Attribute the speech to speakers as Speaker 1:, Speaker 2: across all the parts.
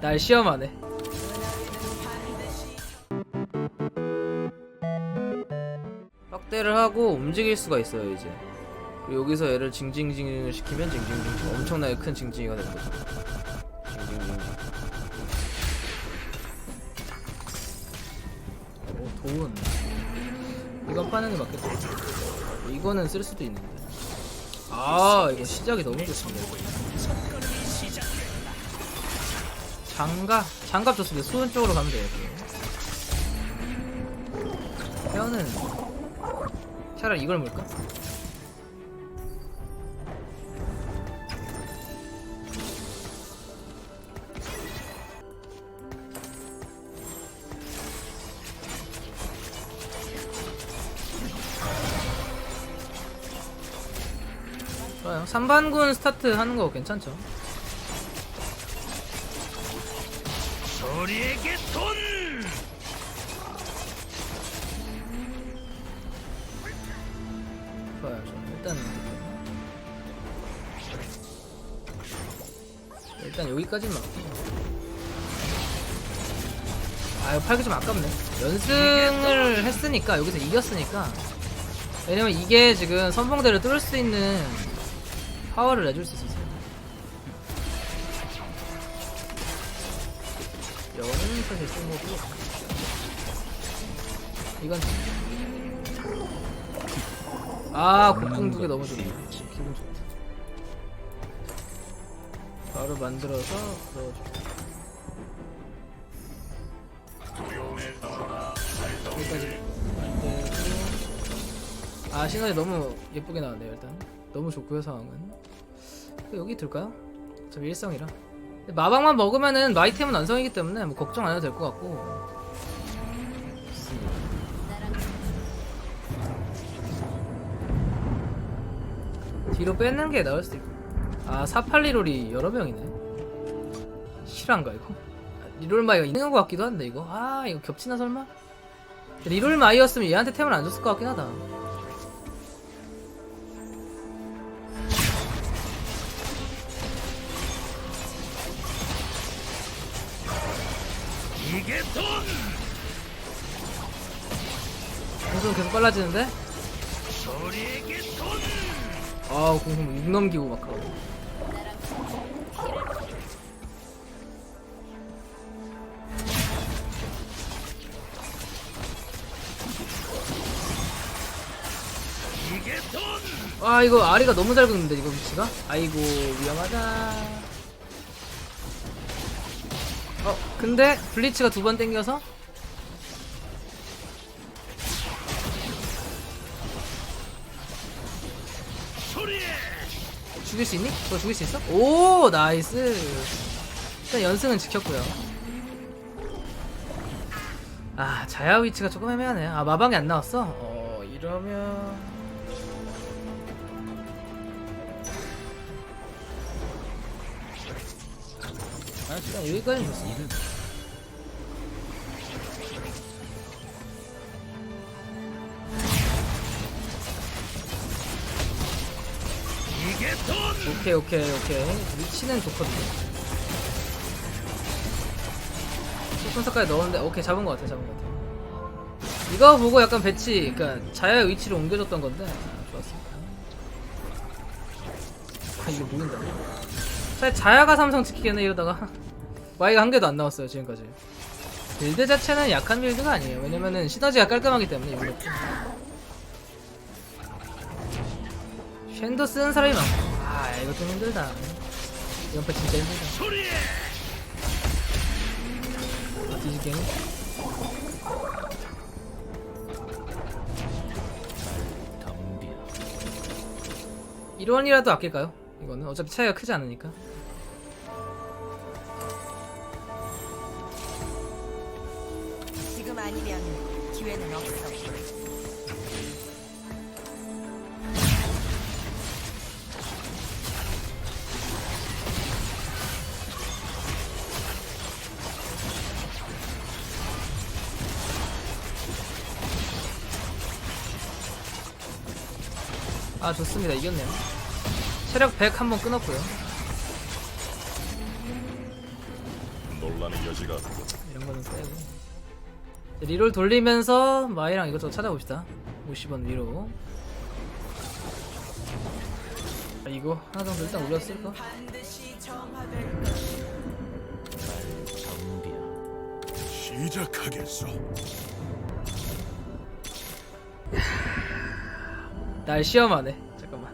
Speaker 1: 날 시험하네. 확대를 하고 움직일 수가 있어요 이제. 그리고 여기서 얘를 징징징을 시키면 징징징 엄청나게 큰 징징이가 되는 거죠. 징징징징. 오 도운. 이건 파는 게 맞겠다. 이거는 쓸 수도 있는데. 아 이거 시작이 너무 좋습니다. 장갑 장갑 좋습니다. 수은 쪽으로 가면 돼요. 뼈는 차라리 이걸 물까? 좋아요. 3반군 스타트 하는 거 괜찮죠?
Speaker 2: 우리에게 돈!
Speaker 1: 좋아요. 일단 일단 여기까지만. 아, 이거 팔기 좀 아깝네. 연승을 했으니까 여기서 이겼으니까. 왜냐면 이게 지금 선봉대를 뚫을 수 있는 파워를 내줄 수 있었어요. 쓴 거고. 이건 아 곡궁 두개 너무 좋네. 기분 좋다. 바로 만들어서 넣어줘. 여기까지 만들고. 아 시너지 너무 예쁘게 나왔네요 일단. 너무 좋고요 상황은. 여기? 어차피 일성이라. 근데 마방만 먹으면은 마이템은 완성이기 때문에 뭐 걱정 안 해도 될 것 같고 뒤로 뺏는 게 나을 수도 있고. 아, 482롤이 여러 명이네. 실한가, 이거? 아, 리롤 마이가 있는 것 같기도 한데, 이거. 아, 이거 겹치나, 설마? 리롤 마이였으면 얘한테 템을 안 줬을 것 같긴 하다. 공수는 계속 빨라지는데? 아, 공수 6 넘기고 막
Speaker 2: 돈!
Speaker 1: 아, 이거 아리가 너무 잘 긁는데, 이거 위치가? 아이고, 위험하다. 근데, 블리츠가 두 번 땡겨서? 죽일 수 있니? 그거 죽일 수 있어? 오 나이스 일단 연승은 지켰고요 아 자야 위치가 조금 애매하네 아 마방이 안 나왔어? 어 이러면 아 일단 여기까지는 좋 오케이 오케이 오케이. 위치는 좋거든요. 소분사까지 넣었는데 오케이 잡은 것 같아 잡은 것 같아. 이거 보고 약간 배치 그니까 자야의 위치를 옮겨줬던 건데. 아, 좋았습니다. 아 이게 보인다. 사실 자야가 삼성 지키겠네 이러다가. Y가 한 개도 안 나왔어요 지금까지. 빌드 자체는 약한 빌드가 아니에요. 왜냐면은 시너지가 깔끔하기 때문에 이거 쉔도 쓰는 사람이 많고 아 이거 좀 힘들다 연패 진짜 힘들다! 아, 뒤지게는
Speaker 2: 덤비야.
Speaker 1: 1원이라도 아낄까요? 이거는 어차피 차이가 크지 않으니까
Speaker 3: 지금 아니면 기회는 없어.
Speaker 1: 아 좋습니다. 이겼네요. 체력 100 한번 끊었고요.
Speaker 4: 논란의 여지가 없고.
Speaker 1: 이런 거는 빼고. 리롤 돌리면서 마이랑 이것저것 찾아봅시다. 50원 위로. 아, 이거 하나 정도 일단 올렸을까?
Speaker 4: 시작하겠어.
Speaker 1: 날 시험하네 잠깐만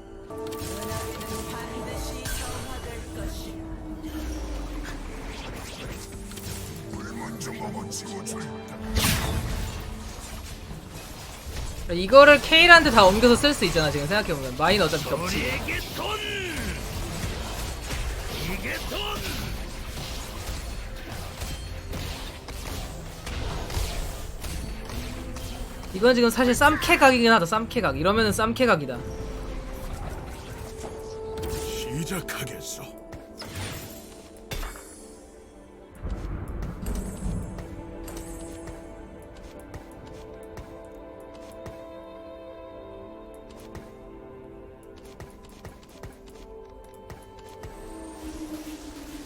Speaker 1: 이거를 케일한테 다 옮겨서 쓸 수 있잖아 지금 생각해보면 마인 어차피
Speaker 2: 돈. 이게 돈.
Speaker 1: 이건 지금 사실 쌈캐 각이긴 하다 쌈캐 각. 이러면은 쌈캐 각이다.
Speaker 4: 시작하겠어.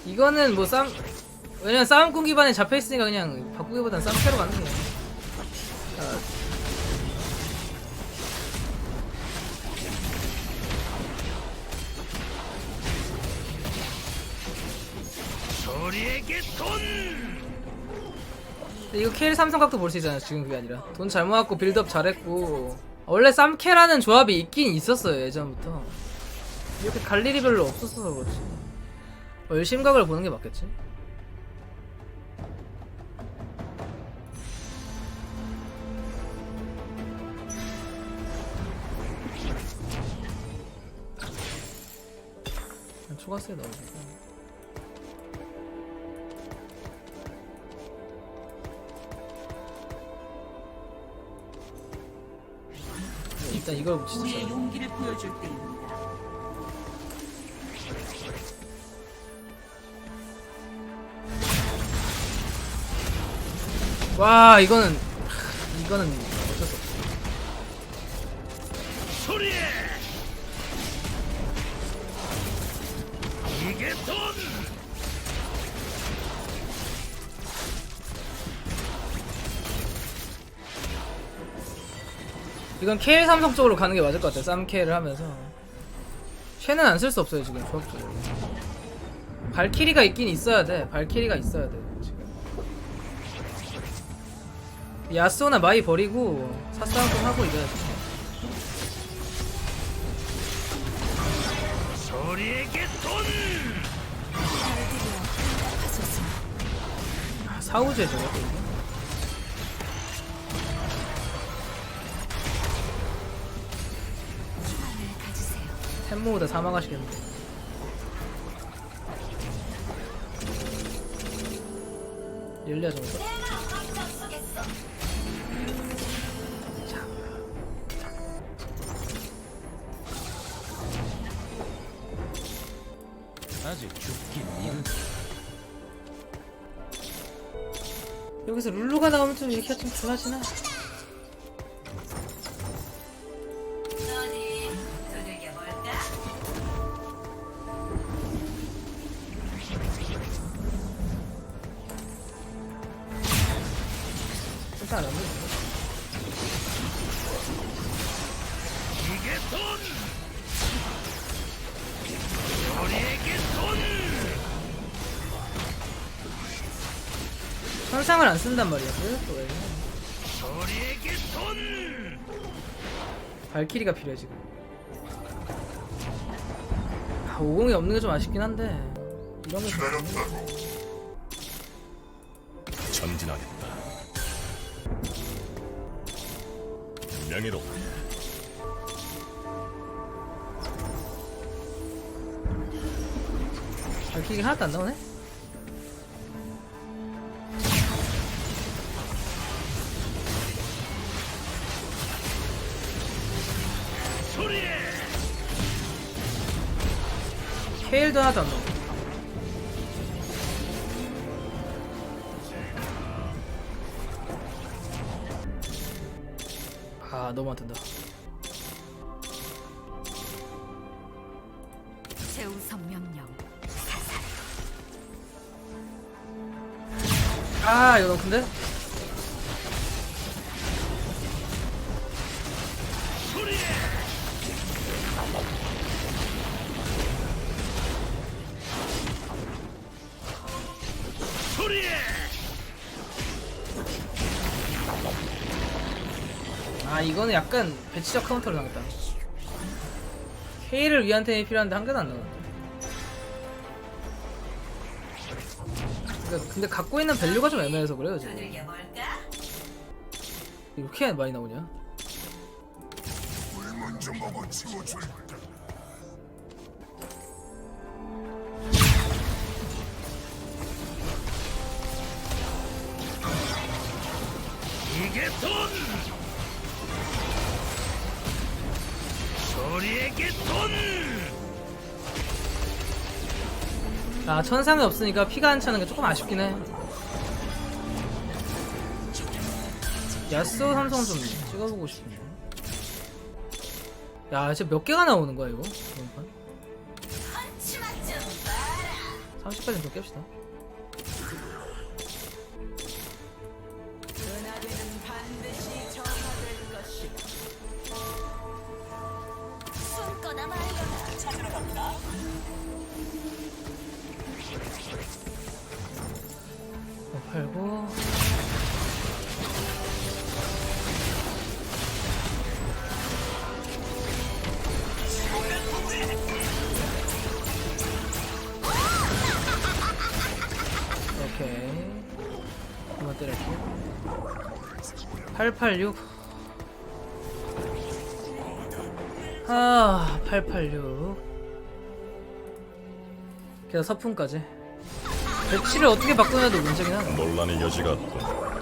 Speaker 1: 이거는 뭐 쌈 왜냐면 싸움꾼 기반에 잡혀있으니까 그냥 바꾸기보단 쌈캐로 가는 게 이거 케일 삼성각도 볼 수 있잖아 지금 그게 아니라. 돈 잘 모았고 빌드업 잘했고. 원래 쌈캐라는 조합이 있긴 있었어요 예전부터. 이렇게 갈 일이 별로 없었어서 그렇지. 열심각을 보는 게 맞겠지? 초가스에 넣어주 일단 이걸 붙이자
Speaker 3: 우리의 용기를 보여줄 때입니다.
Speaker 1: 와 이거는 이거는 어쩔 수 없어
Speaker 2: 소리에. 이게 돈.
Speaker 1: 이건 KL 삼성 쪽으로 가는 게 맞을 것 같아 쌈 KL을 하면서. 쉐는 안 쓸 수 없어요 지금. 조합적으로 발키리가 있긴 있어야 돼. 발키리가 있어야 돼 지금. 야스오나 마이 버리고 사싸움 좀 하고
Speaker 2: 소리에게 돈.
Speaker 1: 아, 사우제 저거 템모보다 사망하시겠는데 릴리아 정도?
Speaker 2: 아직 죽긴 이른.
Speaker 1: 여기서 룰루가 나오면 좀 이렇게 좀 좋아지나? 안 돼.
Speaker 2: 이게 돈. 우리에게 돈.
Speaker 1: 현상을 안 쓴단 말이야. 그래서 또 왜?
Speaker 2: 우리에게 돈.
Speaker 1: 발키리가 필요해 지금. 아, 50이 없는 게 좀 아쉽긴 한데 게좀
Speaker 4: 전진하겠다. 명예로
Speaker 1: 발키리가 하나도 안 나오네? 케일도 하나도 안 나오네. 아 너무 안
Speaker 3: 성명령 사살.
Speaker 1: 아 이거 너무 큰데? 아 이거는 약간 배치적 카운터를 당했다. K를 위한 템이 필요한데 한 개도 안 나왔네 그러니까 근데 갖고 있는 밸류가 좀 애매해서 그래요 지금. 이렇게 많이 나오냐?
Speaker 2: 이게 돈 소리에게 돈!
Speaker 1: 아 천상이 없으니까 피가 안 차는 게 조금 아쉽긴 해. 야스오 삼성 좀 찍어보고 싶은데. 야 진짜 몇 개가 나오는 거야 이거? 이번 판? 30까지는 더 깹시다 어, 팔고. 오케이. 한번 때릴게. 886 아, 886 그래서 서품까지 배치를 어떻게 바꾸냐도 문제긴 하네.
Speaker 4: 논란의 여지가 없다.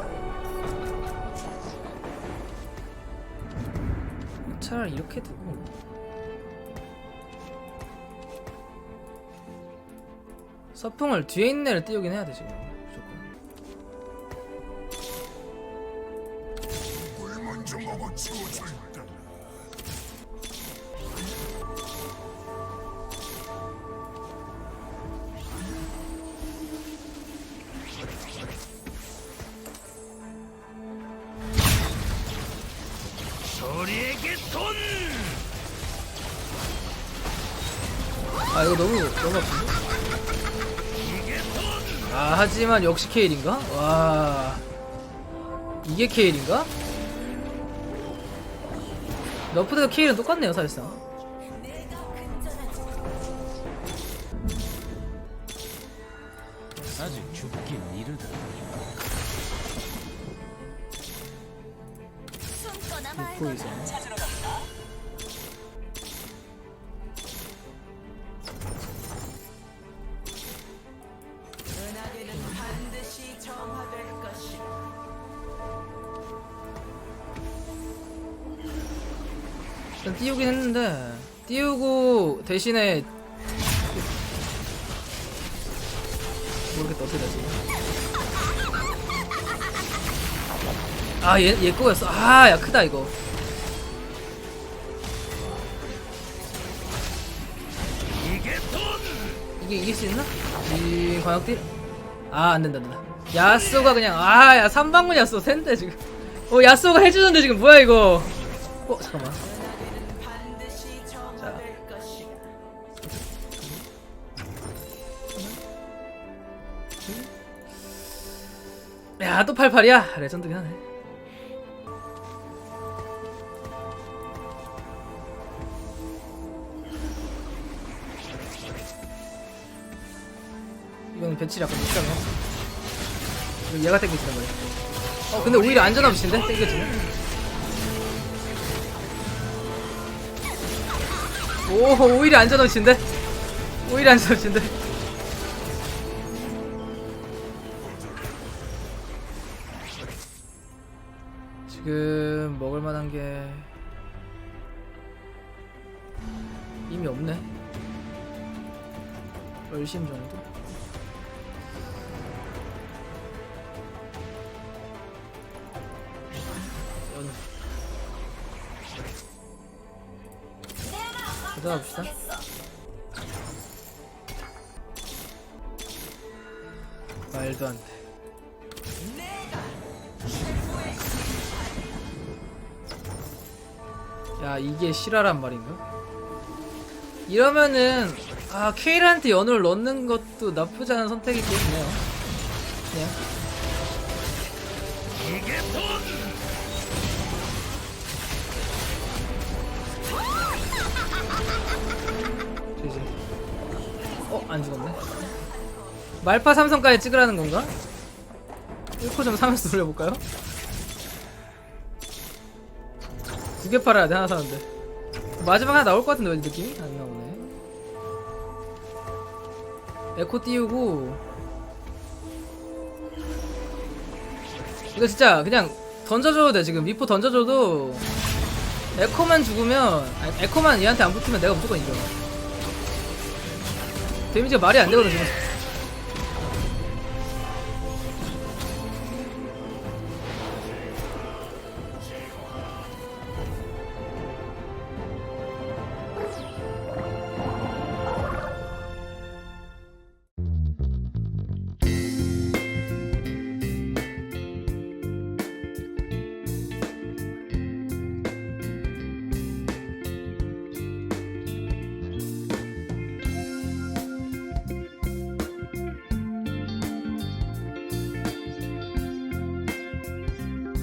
Speaker 1: 차라리 이렇게 두고. 서풍을 뒤에 있는 애를 띄우긴 해야 돼 지금 무조건 아 이거 너무 너무 아픈데? 아 하지만 역시 케일인가? 와 이게 케일인가? 너프드가 케일은 똑같네요 사실상
Speaker 2: 아직 죽긴 이르다
Speaker 1: 보이세요? 띄우긴 했는데. 띄우고 대신에 모르겠다 어떻게 되지? 아얘 얘 거였어. 아야 크다 이거.
Speaker 2: 이게 돈
Speaker 1: 이게 이길 수 있나? 이 광역딜? 아 안된다 안된다. 야쏘가 그냥 아야 3방문 야쏘 센데 지금. 어 야쏘가 해주는데 지금 뭐야 이거? 어 잠깐만 야 또 88이야? 레전드긴 하네. 이건 배치를 약간 이거 얘가 땡기시는 거야 어 근데 오히려 안전함 비친데? 땡겨지면 오 오히려 안전함 비친데? 오히려 안전함 비친데 지금 먹을 만한 게 이미 없네. 열심 정도. 연. 가자 봅시다. 말도 안 돼. 야 이게 실화란 말인가? 이러면은 아 케일한테 연호를 넣는 것도 나쁘지 않은 선택이긴 해요. 그냥 이제 어 안 죽었네. 말파 삼성까지 찍으라는 건가? 1코 좀 사면서 돌려볼까요? 두 개 팔아야 돼 하나 사는데. 마지막 하나 나올 것 같은데 왠지 느낌이? 안 나오네. 에코 띄우고. 이거 진짜 그냥 던져줘도 돼 지금. 미포 던져줘도 에코만 죽으면 아니, 에코만 얘한테 안 붙으면 내가 무조건 이겨. 데미지가 말이 안 되거든 지금